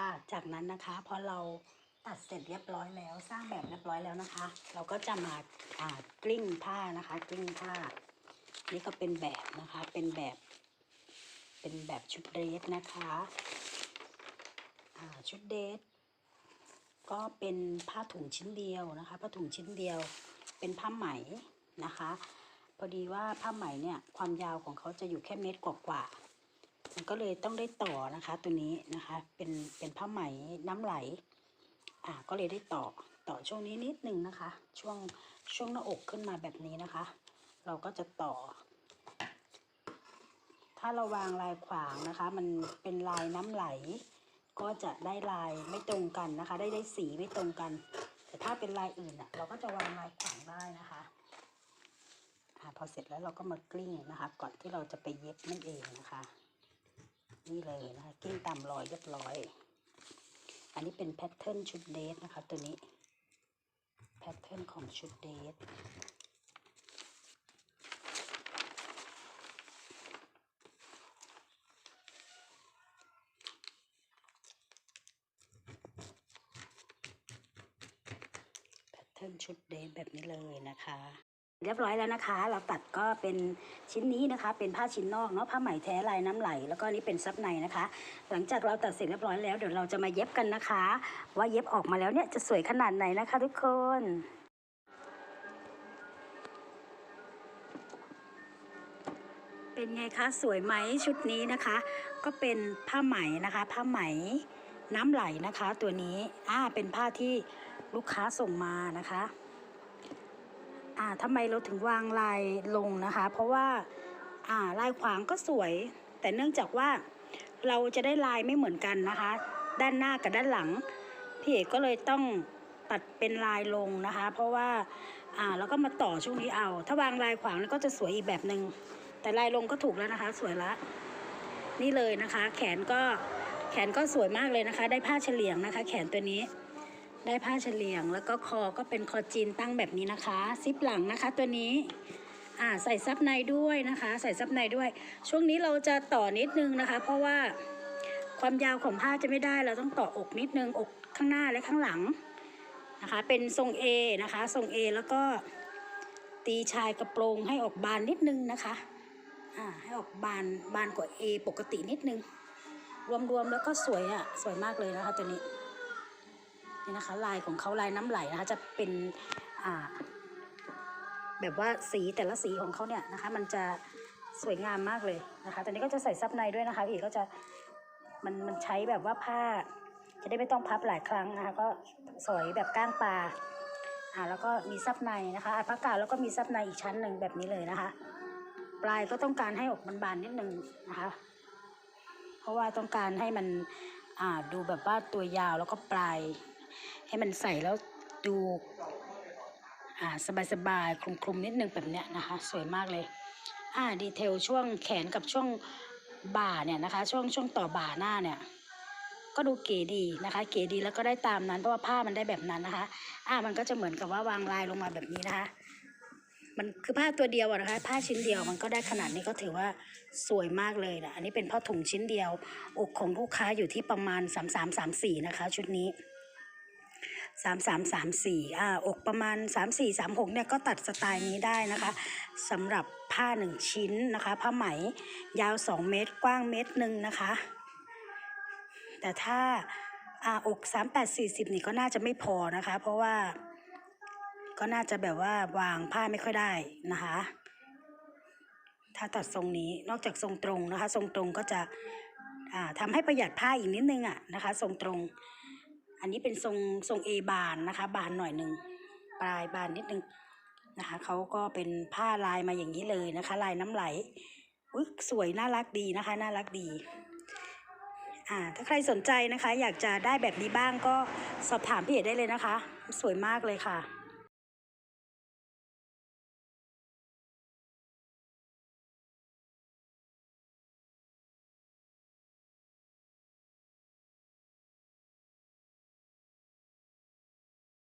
ค่ะ จากนั้นนะคะพอเราตัดเสร็จเรียบร้อยแล้ว สร้างแบบเรียบร้อยแล้วนะคะ เราก็จะมาอ่ากลิ้งผ้านะคะ กลิ้งผ้า นี่ก็เป็นแบบนะคะ เป็นแบบ เป็นแบบชุดเดรสนะคะอ่าชุดเดรสก็เป็นผ้าถุงชิ้นเดียวนะคะ ผ้าถุงชิ้นเดียว เป็นผ้าไหมนะคะ พอดีว่าผ้าไหมเนี่ยความยาวของเขาจะอยู่แค่เมตรกว่าๆ ก็เลยต้องได้ต่อนะคะ ตัวนี้นะคะเป็นเป็นผ้าไหมน้ำไหลอ่าก็เลยได้ต่อต่อช่วงนี้นิดนึงนะคะ ช่วงช่วงหน้าอกขึ้นมาแบบนี้นะคะ เราก็จะต่อ ถ้าเราวางลายขวางนะคะ มันเป็นลายน้ำไหล ก็จะได้ลายไม่ตรงกันนะคะ ได้ได้สีไม่ตรงกัน แต่ถ้าเป็นลายอื่นอะเราก็จะวางลายขวางได้นะคะอ่าพอเสร็จแล้วเราก็มากลิ้งนะคะ ก่อนที่เราจะไปเย็บนั่นเอง นี่เลยนะคะกิ้งตามรอยเรียบร้อย อันนี้เป็นแพทเทิร์นชุดเดทนะคะตัวนี้แพทเทิร์นของชุดเดทแพทเทิร์นชุดเดทแบบนี้เลยนะคะ เรียบร้อยแล้วนะคะ เราตัดก็เป็นชิ้นนี้นะคะ เป็นผ้าชิ้นนอกเนาะผ้าไหมแท้ลายน้ำไหล แล้วก็นี้เป็นซับในนะคะ หลังจากเราตัดเสร็จเรียบร้อยแล้วเดี๋ยวเราจะมาเย็บกันนะคะ ว่าเย็บออกมาแล้วเนี่ยจะสวยขนาดไหนนะคะ ทุกคนเป็นไงคะสวยไหมชุดนี้นะคะ ก็เป็นผ้าไหมนะคะ ผ้าไหมน้ำไหลนะคะ ตัวนี้อ่าเป็นผ้าที่ลูกค้าส่งมานะคะ อ่าทำไมเราถึงวางลายลงนะคะ เพราะว่าอ่าลายขวางก็สวย แต่เนื่องจากว่าเราจะได้ลายไม่เหมือนกันนะคะ ด้านหน้ากับด้านหลังพี่เอกก็เลยต้องตัดเป็นลายลงนะคะ เพราะว่าอ่าแล้วก็มาต่อช่วงนี้เอา ถ้าวางลายขวางก็จะสวยอีกแบบหนึง่งแต่ลายลงก็ถูกแล้วนะคะ สวยละนี่เลยนะคะ แขนก็แขนก็สวยมากเลยนะคะ ได้ผ้าเฉลียงนะคะ แขนตัวนี้ ได้ผ้าเฉลียง แล้วก็คอก็เป็นคอจีนตั้งแบบนี้นะคะ ซิปหลังนะคะตัวนี้อ่าใส่ซับในด้วยนะคะ ใส่ซับในด้วย ช่วงนี้เราจะต่อนิดนึงนะคะ เพราะว่าความยาวของผ้าจะไม่ได้เราต้องต่ออกนิดนึงอกข้างหน้าและข้างหลังนะคะ เป็นทรง A นะคะทรง A แล้วก็ตีชายกระโปรงให้ออกบานนิดนึงนะคะอ่าให้ออกบานบานกว่า A ปกตินิดนึง รวมๆแล้วก็สวยอะสวยมากเลยนะคะตัวนี้ นี่นะคะ ลายของเขาลายน้ำไหลนะคะ จะเป็นอ่าแบบว่าสีแต่ละสีของเขาเนี่ยนะคะ มันจะสวยงามมากเลยนะคะตอนนี้ก็จะใส่ซับในด้วยนะคะพี่ก็จะมันมันใช้แบบว่าผ้า จะได้ไม่ต้องพับหลายครั้งนะคะก็สวยแบบก้างปลาอ่าแล้วก็มีซับในนะคะอ่าผ้ากาวแล้วก็มีซับในอีกชั้นหนึ่งแบบนี้เลยนะคะ ปลายก็ต้องการให้ออกบานนิดนึงนะคะ เพราะว่าต้องการให้มันอ่าดูแบบว่าตัวยาวแล้วก็ปลาย ให้มันใส่แล้วดูอ่าสบายๆคลุมๆนิดนึงแบบเนี้ยนะคะ สวยมากเลยอ่าดีเทลช่วงแขนกับช่วงบ่าเนี่ยนะคะ ช่วงช่วงต่อบ่าหน้าเนี่ยก็ดูเก๋ดีนะคะ เก๋ดีแล้วก็ได้ตามนั้นเพราะว่าผ้ามันได้แบบนั้นนะคะอ่ามันก็จะเหมือนกับว่าวางลายลงมาแบบนี้นะคะ มันคือผ้าตัวเดียวนะคะ ผ้าชิ้นเดียวมันก็ได้ขนาดนี้ก็ถือว่าสวยมากเลยนะอันนี้เป็นผ้าถุงชิ้นเดียว อกของลูกค้าอยู่ที่ประมาณ 3 3 3 4นะคะ ชุดนี้ สามสามสามสี่อ่าอกประมาณสามสี่สามหกเนี่ยก็ตัดสไตล์นี้ได้นะคะสำหรับผ้าหนึ่งชิ้นนะคะ ผ้าไหมยาวสองเมตรกว้างเมตรหนึ่งนะคะ แต่ถ้าอ่าอกสามแปดสี่สิบนี่ก็น่าจะไม่พอนะคะ เพราะว่าก็น่าจะแบบว่าวางผ้าไม่ค่อยได้นะคะ ถ้าตัดทรงนี้นอกจากทรงตรงนะคะ ทรงตรงก็จะอ่าทำให้ประหยัดผ้าอีกนิดนึงอะนะคะ ทรงตรง อันนี้เป็นทรงทรงเอบานนะคะ บานหน่อยหนึ่งปลายบานนิดนึงนะคะเขาก็เป็นผ้าลายมาอย่างนี้เลยนะคะ ลายน้ำไหลอุ๊ยสวยน่ารักดีนะคะ น่ารักดีอ่าถ้าใครสนใจนะคะ อยากจะได้แบบนี้บ้างก็สอบถามพี่เอกได้เลยนะคะ สวยมากเลยค่ะ